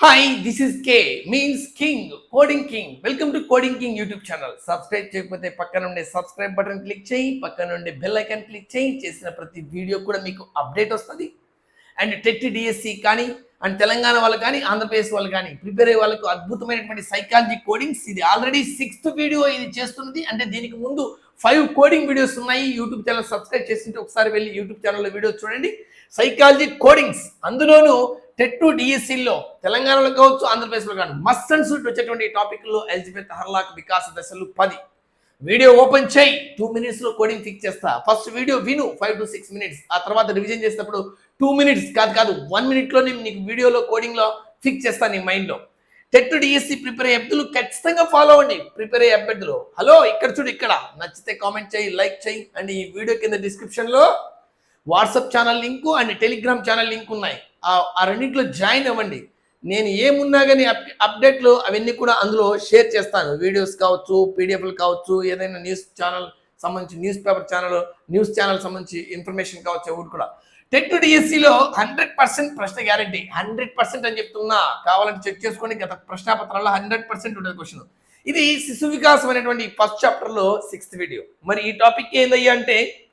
Hi this is K means king coding king welcome to coding king YouTube channel subscribe చేయకపోతే పక్కన ఉండే subscribe button click చేయి పక్కన ఉండే బెల్ ఐకాన్ క్లిక్ చేయి చేసిన ప్రతి వీడియో కూడా మీకు అప్డేట్ వస్తుంది. అండ్ టెట్ డిఎస్సి కానీ అండ్ తెలంగాణ వాళ్ళు కానీ ఆంధ్రప్రదేశ్ వాళ్ళు కానీ ప్రిపేర్ అయ్యే వాళ్ళకు అద్భుతమైనటువంటి సైకాలజీ కోడింగ్స్ ఇది ఆల్రెడీ సిక్స్త్ వీడియో ఇది చేస్తున్నది. అంటే దీనికి ముందు ఫైవ్ కోడింగ్ వీడియోస్ ఉన్నాయి. యూట్యూబ్ ఛానల్ సబ్స్క్రైబ్ చేసింటే ఒకసారి వెళ్ళి యూట్యూబ్ ఛానల్లో వీడియోస్ చూడండి. సైకాలజీ కోడింగ్స్ అందులోనూ టెట్ టు డిఎస్సిలో తెలంగాణలో కావచ్చు ఆంధ్రప్రదేశ్లో కానీ మస్ట్ అండ్ సూట్ వచ్చేటువంటి టాపిక్లో ఎలిజబెత్ హర్లాక్ వికాస దశలు పది. వీడియో ఓపెన్ చేయి టూ మినిట్స్లో కోడింగ్ ఫిక్స్ చేస్తా. ఫస్ట్ వీడియో విను ఫైవ్ టు సిక్స్ మినిట్స్ ఆ తర్వాత రివిజన్ చేసినప్పుడు టూ మినిట్స్ కాదు కాదు వన్ మినిట్లో నేను నీకు వీడియోలో కోడింగ్లో ఫిక్స్ చేస్తాను నీ మైండ్లో టెట్ డిఎస్సి ప్రిపేర్ అయ్యే అభ్యర్థులు ఖచ్చితంగా ఫాలో అవ్వండి. ప్రిపేర్ అయ్యే అభ్యర్థులు. హలో ఇక్కడ చూడు ఇక్కడ. నచ్చితే కామెంట్ చేయి లైక్ చేయి. అండ్ ఈ వీడియో కింద డిస్క్రిప్షన్లో WhatsApp channel link and Telegram channel link ఉన్నాయి. ఆ- రెండింటిలో జాయిన్ అవ్వండి. నేను ఏమున్నా కానీ అప్ అప్డేట్లు అవన్నీ కూడా అందులో షేర్ చేస్తాను. వీడియోస్ కావచ్చు పీడిఎఫ్లు కావచ్చు ఏదైనా న్యూస్ ఛానల్ సంబంధించి news paper channel news channel సంబంధించి ఇన్ఫర్మేషన్ కావచ్చు ఎవరు కూడా. టెట్ డిఎస్సిలో హండ్రెడ్ పర్సెంట్ ప్రశ్న గ్యారంటీ. హండ్రెడ్ పర్సెంట్ అని చెప్తున్నా. కావాలంటే చెక్ చేసుకోండి గత ప్రశ్నాపత్రాల్లో హండ్రెడ్ పర్సెంట్ ఉంటుంది క్వశ్చన్. ఇది శిశు వికాసం అనేటువంటి ఫస్ట్ చాప్టర్లో సిక్స్త్ వీడియో. మరి ఈ టాపిక్ ఏందయ్యా అంటే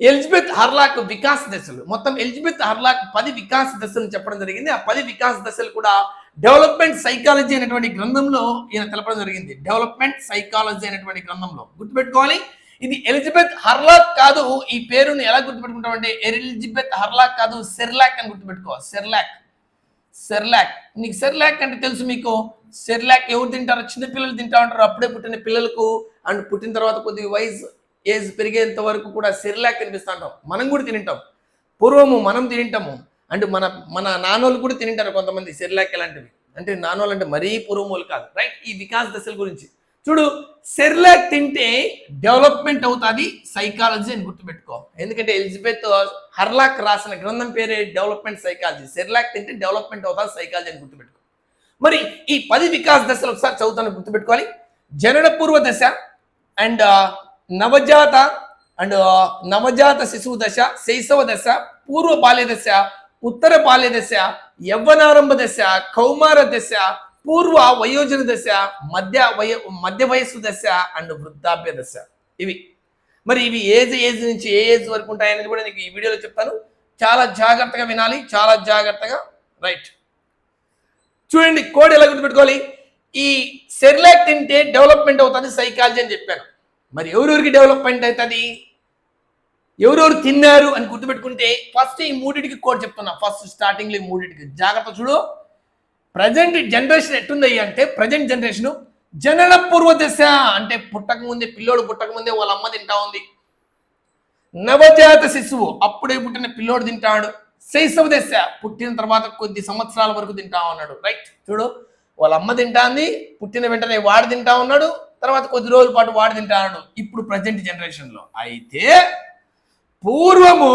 ఎలిజబెత్ హర్లాక్ వికాస్ దశలు. మొత్తం ఎలిజబెత్ హర్లాక్ పది వికాస్ దశలు చెప్పడం జరిగింది. ఆ పది వికాస్ దశలు కూడా డెవలప్మెంట్ సైకాలజీ అనేటువంటి గ్రంథంలో ఈయన తెలపడం జరిగింది. డెవలప్మెంట్ సైకాలజీ అనేటువంటి గ్రంథంలో. గుర్తుపెట్టుకోవాలి. ఇది ఎలిజబెత్ హర్లాక్ కాదు. ఈ పేరుని ఎలా గుర్తుపెట్టుకుంటామంటే ఎలిజబెత్ హర్లాక్ కాదు సెర్లాక్ అని గుర్తుపెట్టుకో. సెర్లాక్. సెర్లాక్. నీకు సెర్లాక్ అంటే తెలుసు మీకు. సెర్లాక్ ఎవరు తింటారో? చిన్న పిల్లలు తింటా ఉంటారు. అప్పుడే పుట్టిన పిల్లలకు అండ్ పుట్టిన తర్వాత కొద్దిగా వయసు ఏజ్ పెరిగేంత వరకు కూడా సెర్లాక్ కనిపిస్తూ ఉంటాం మనం కూడా తింటాం పూర్వము మనం తింటాము అంటే మన మన నాన్నోళ్ళు కూడా తింటారు కొంతమంది సెర్లాక్ ఇలాంటివి అంటే నాన్నోళ్ళు అంటే మరీ పూర్వమోళ్ళు కాదు. రైట్ ఈ వికాస్ దశల గురించి. చూడు సెర్లాక్ తింటే డెవలప్మెంట్ అవుతుంది సైకాలజీ అని గుర్తుపెట్టుకో. ఎందుకంటే ఎలిజబెత్ హర్లాక్ రాసిన గ్రంథం పేరే డెవలప్మెంట్ సైకాలజీ. సెర్లాక్ తింటే డెవలప్మెంట్ అవుతుంది సైకాలజీ అని గుర్తుపెట్టుకో. మరి ఈ పది వికాస్ దశలు ఒకసారి చదువుతాను గుర్తుపెట్టుకోవాలి. జనన పూర్వ దశ అండ్ నవజాత అండ్ నవజాత శిశువు దశ శైశవ దశ పూర్వ బాల్య దశ ఉత్తర బాల్య దశ యవ్వనారంభ దశ కౌమార దశ పూర్వ వయోజన దశ మధ్య వయ మధ్య వయస్సు దశ అండ్ వృద్ధాప్య దశ. ఇవి. మరి ఇవి ఏజ్ ఏజ్ నుంచి ఏ ఏజ్ వరకు ఉంటాయనేది కూడా నీకు ఈ వీడియోలో చెప్తాను. చాలా జాగ్రత్తగా వినాలి చాలా జాగ్రత్తగా రైట్. చూడండి కోడ్ ఎలా గుర్తుపెట్టుకోవాలి? ఈ సెర్లాక్ తింటే డెవలప్మెంట్ అవుతుంది సైకాలజీ అని చెప్పాను. మరి ఎవరెవరికి డెవలప్మెంట్ అవుతుంది? ఎవరెవరు తిన్నారు అని గుర్తుపెట్టుకుంటే ఫస్ట్ ఈ మూడింటికి కోడ్ చెప్తున్నా. ఫస్ట్ స్టార్టింగ్లో ఈ మూడింటికి. జాగ్రత్త చూడు. ప్రజెంట్ జనరేషన్ ఎట్టుంది అంటే ప్రజెంట్ జనరేషన్ జనన పూర్వ దశ అంటే పుట్టక ముందే పిల్లోడు పుట్టక ముందే వాళ్ళ అమ్మ తింటా ఉంది. నవజాత శిశువు అప్పుడే పుట్టిన పిల్లోడు తింటాడు. శైశవ దశ పుట్టిన తర్వాత కొద్ది సంవత్సరాల వరకు తింటా ఉన్నాడు. రైట్ చూడు. వాళ్ళ అమ్మ తింటాంది పుట్టిన వెంటనే వాడు తింటా ఉన్నాడు తర్వాత కొద్ది రోజుల పాటు వాడు తింటా ఉన్నాడు. ఇప్పుడు ప్రజెంట్ జనరేషన్లో అయితే పూర్వము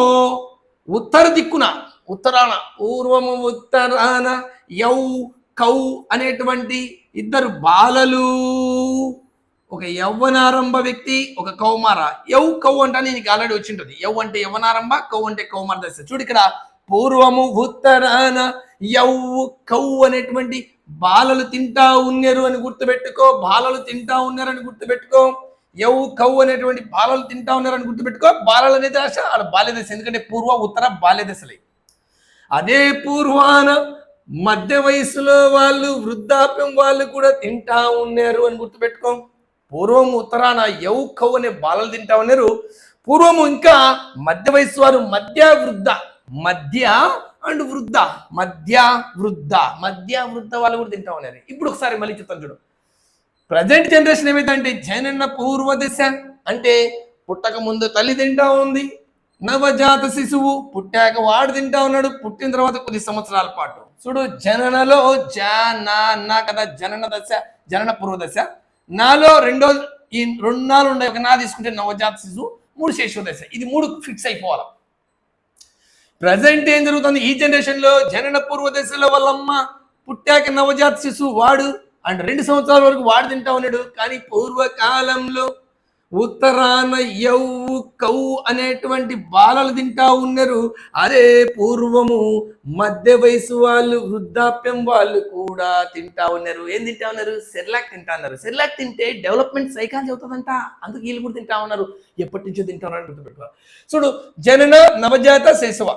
ఉత్తర దిక్కున ఉత్తరాన పూర్వము ఉత్తరాన యౌ కౌ అనేటువంటి ఇద్దరు బాలలు. ఒక యవ్వనారంభ వ్యక్తి ఒక కౌమార. యౌ కౌ అంటే నీకు ఆల్రెడీ వచ్చింటుంది. యౌ అంటే యవ్వనారంభ కౌ అంటే కౌమార దశ. చూడు ఇక్కడ పూర్వము ఉత్తరాన యౌ కౌ అనేటువంటి బాలలు తింటా ఉన్నారు అని గుర్తుపెట్టుకో బాలలు తింటా ఉన్నారు అని గుర్తుపెట్టుకో. యౌ కౌ అనేటువంటి బాలలు తింటా ఉన్నారని గుర్తుపెట్టుకో. బాలలు అనే దశ ఆడ బాల్యదశ ఎందుకంటే పూర్వ ఉత్తర బాల్యదశలే అదే పూర్వాన మధ్య వయసులో వాళ్ళు వృద్ధాప్యం వాళ్ళు కూడా తింటా ఉన్నారు అని గుర్తుపెట్టుకో. పూర్వం ఉత్తరాన ఎవు కౌ అనే బాలలు తింటా ఉన్నారు. పూర్వము ఇంకా మధ్య వయసు వారు మధ్య వృద్ధ మధ్య అండ్ వృద్ధ మధ్య వృద్ధ మధ్య వృద్ధ వాళ్ళు కూడా తింటా ఉన్నారు. ఇప్పుడు ఒకసారి మళ్ళీ చెప్తాను చూడు. ప్రజెంట్ జనరేషన్ ఏమైందంటే జనన పూర్వ దశ అంటే పుట్టక ముందు తల్లి తింటా ఉంది నవజాత శిశువు పుట్టాక వాడు తింటా ఉన్నాడు పుట్టిన తర్వాత కొద్ది సంవత్సరాల పాటు. చూడు జననలో జనా కదా జనన దశ జనన పూర్వ దశ. నాలో రెండో ఈ రెండు నాలుగు ఉండే ఒక నా తీసుకుంటే నవజాత శిశువు మూడు శేషు దశ. ఇది మూడు ఫిక్స్ అయిపోవాలి. ప్రజెంట్ ఏం జరుగుతుంది? ఈ జనరేషన్లో జనన పూర్వ దశలో వాళ్ళమ్మ పుట్టాక నవజాత శిశువు వాడు అండ్ రెండు సంవత్సరాల వరకు వాడు తింటా ఉన్నాడు. కానీ పూర్వకాలంలో ఉత్తరాన యౌ కౌ అనేటువంటి బాలలు తింటా ఉన్నారు. అదే పూర్వము మధ్య వయసు వాళ్ళు వృద్ధాప్యం వాళ్ళు కూడా తింటా ఉన్నారు. ఏం తింటా ఉన్నారు? సెర్లాక్ తింటా ఉన్నారు. సెర్లాక్ తింటే డెవలప్మెంట్ సైకాలజీ అవుతుందంట. అందుకు వీళ్ళు కూడా తింటా ఉన్నారు. ఎప్పటి నుంచో తింటా ఉన్నారు చూడు జనన నవజాత శైశవ.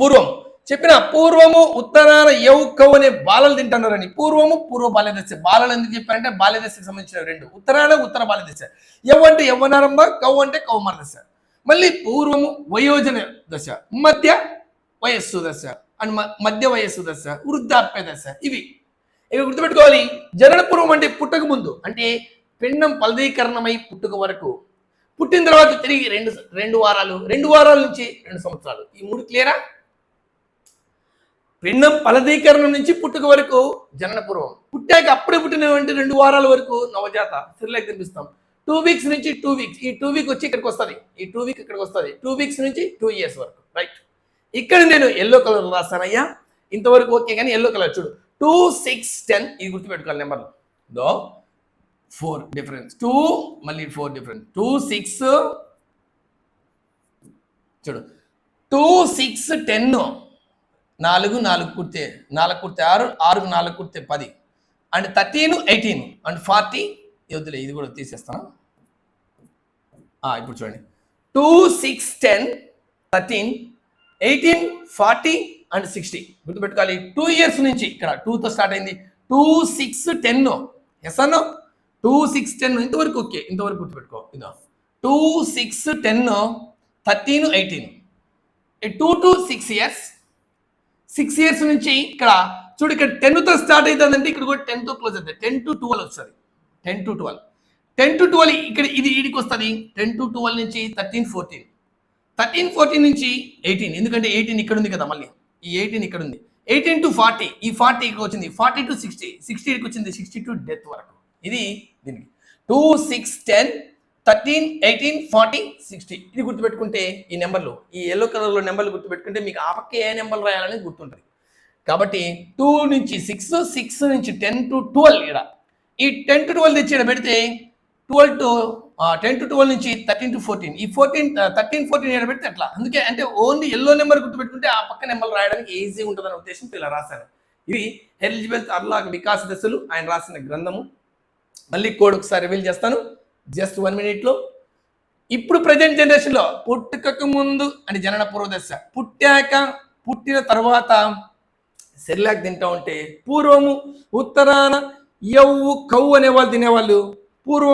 పూర్వం. చెప్పిన పూర్వము ఉత్తరాన యవ్ కవ్ అనే బాలలు తింటున్నారని. పూర్వము పూర్వ బాల్యదశ. బాలలు ఎందుకు చెప్పారంటే బాల్యదశకు సంబంధించిన రెండు. ఉత్తరాన ఉత్తర బాల్యదశ. యవ్ అంటే యవ్వనారంభ కవ్ అంటే కౌమార దశ. మళ్ళీ పూర్వము వయోజన దశ. మధ్య వయస్సు దశ. అండ్ మ- మధ్య వయస్సు దశ. వృద్ధాప్య దశ. ఇవి. ఇవి గుర్తుపెట్టుకోవాలి. జనన పూర్వం అంటే పుట్టక ముందు. అంటే పిండం ఫలదీకరణమై పుట్టుక వరకు. పుట్టిన తర్వాత తిరిగి రెండు రెండు వారాలు రెండు వారాల నుంచి రెండు సంవత్సరాలు. ఈ మూడు క్లియరా పిండం ఫలదీకరణం నుంచి పుట్టుక వరకు జనన పూర్వం పుట్టాక అప్పుడే పుట్టినటువంటి రెండు వారాల వరకు నవజాత సిరిలాకి తినిపిస్తాం టూ వీక్స్ నుంచి టూ వీక్స్ ఈ టూ వీక్ వచ్చి ఇక్కడికి వస్తుంది. ఈ టూ వీక్ ఇక్కడికి వస్తుంది. టూ వీక్స్ నుంచి టూ ఇయర్స్ వరకు. రైట్ ఇక్కడ నేను ఎల్లో కలర్ రాస్తానయ్యా ఇంతవరకు ఓకే కానీ ఎల్లో కలర్ చూడు. టూ సిక్స్ టెన్ ఇది గుర్తుపెట్టుకోవాలి నెంబర్లు. దో ఫోర్ డిఫరెన్స్ టూ మళ్ళీ ఫోర్ డిఫరెన్స్ టూ సిక్స్ చూడు. టూ సిక్స్ టెన్ నాలుగు నాలుగు కుడితే నాలుగు కుడితే ఆరు ఆరు నాలుగు కుడితే పది. And thirteen eighteen. And forty వద్దులే ఇది కూడా తీసేస్తాను. ఇప్పుడు చూడండి. Two six ten thirteen eighteen forty and sixty. గుర్తుపెట్టుకోవాలి. టూ ఇయర్స్ నుంచి ఇక్కడ టూతో స్టార్ట్ అయింది. Two six ten. ఎస్ అన్న టూ సిక్స్ టెన్. ఇంతవరకు ఓకే. ఇంతవరకు గుర్తుపెట్టుకో. ఇదో two six ten thirteen eighteen. Two to six years six years నుంచి ఇక్కడ చూడు ఇక్కడ టెన్తో స్టార్ట్ అవుతుందంటే ఇక్కడ కూడా టెన్తో క్లోజ్ అవుతుంది. టెన్ టు ట్వెల్వ్ వస్తుంది. Ten to twelve ten to twelve ఇక్కడ ఇది ఈడికి వస్తుంది. టెన్ టు ట్వెల్వ్ నుంచి థర్టీన్ ఫోర్టీన్ థర్టీన్ ఫోర్టీన్ నుంచి ఎయిటీన్ ఎందుకంటే ఎయిటీన్ ఇక్కడ ఉంది కదా మళ్ళీ. ఈ ఎయిటీన్ ఇక్కడ ఉంది. ఎయిటీన్ టు ఫార్టీ ఈ ఫార్టీ ఇక్కడ వచ్చింది. ఫార్టీ టు సిక్స్టీ సిక్స్టీకి వచ్చింది. సిక్స్టీ టు డెత్ వరకు. ఇది దీనికి. Two six ten thirteen eighteen forty sixty. ఇది గుర్తుపెట్టుకుంటే ఈ నెంబర్లు. ఈ ఎల్లో కలర్లో నెంబర్లు గుర్తుపెట్టుకుంటే మీకు ఆ పక్క ఏ నెంబర్ రాయాలని గుర్తుంటుంది. కాబట్టి టూ నుంచి సిక్స్ సిక్స్ నుంచి టెన్ టు ట్వెల్వ్ ఇక్కడ ఈ టెన్ టు ట్వెల్వ్ తెచ్చి ఇక్కడ పెడితే twelve to ten to twelve నుంచి థర్టీన్ టు ఫోర్టీన్ ఈ ఫోర్టీన్ థర్టీన్ ఫోర్టీన్ ఇక్కడ పెడితే అట్లా అందుకే అంటే ఓన్లీ ఎల్లో నెంబర్ గుర్తుపెట్టుకుంటే ఆ పక్క నెంబర్ రాయడానికి ఈజీ ఉంటుందనే ఉద్దేశంతో ఇలా రాశాను ఇవి ఎలిజిబెల్ అర్లాక్ వికాస దశలు ఆయన రాసిన గ్రంథము. మళ్ళీ కోడ్ ఒకసారి రివీల్ చేస్తాను. జస్ట్ వన్ మినిట్లో. ఇప్పుడు ప్రజెంట్ జనరేషన్లో పుట్టుకకు ముందు అని జనన పూర్వదశ. పుట్టాక పుట్టిన తర్వాత సెరిలాక్ తింటా ఉంటే పూర్వము ఉత్తరాన ఎవ్వు కవ్వు అనేవాళ్ళు తినేవాళ్ళు. పూర్వం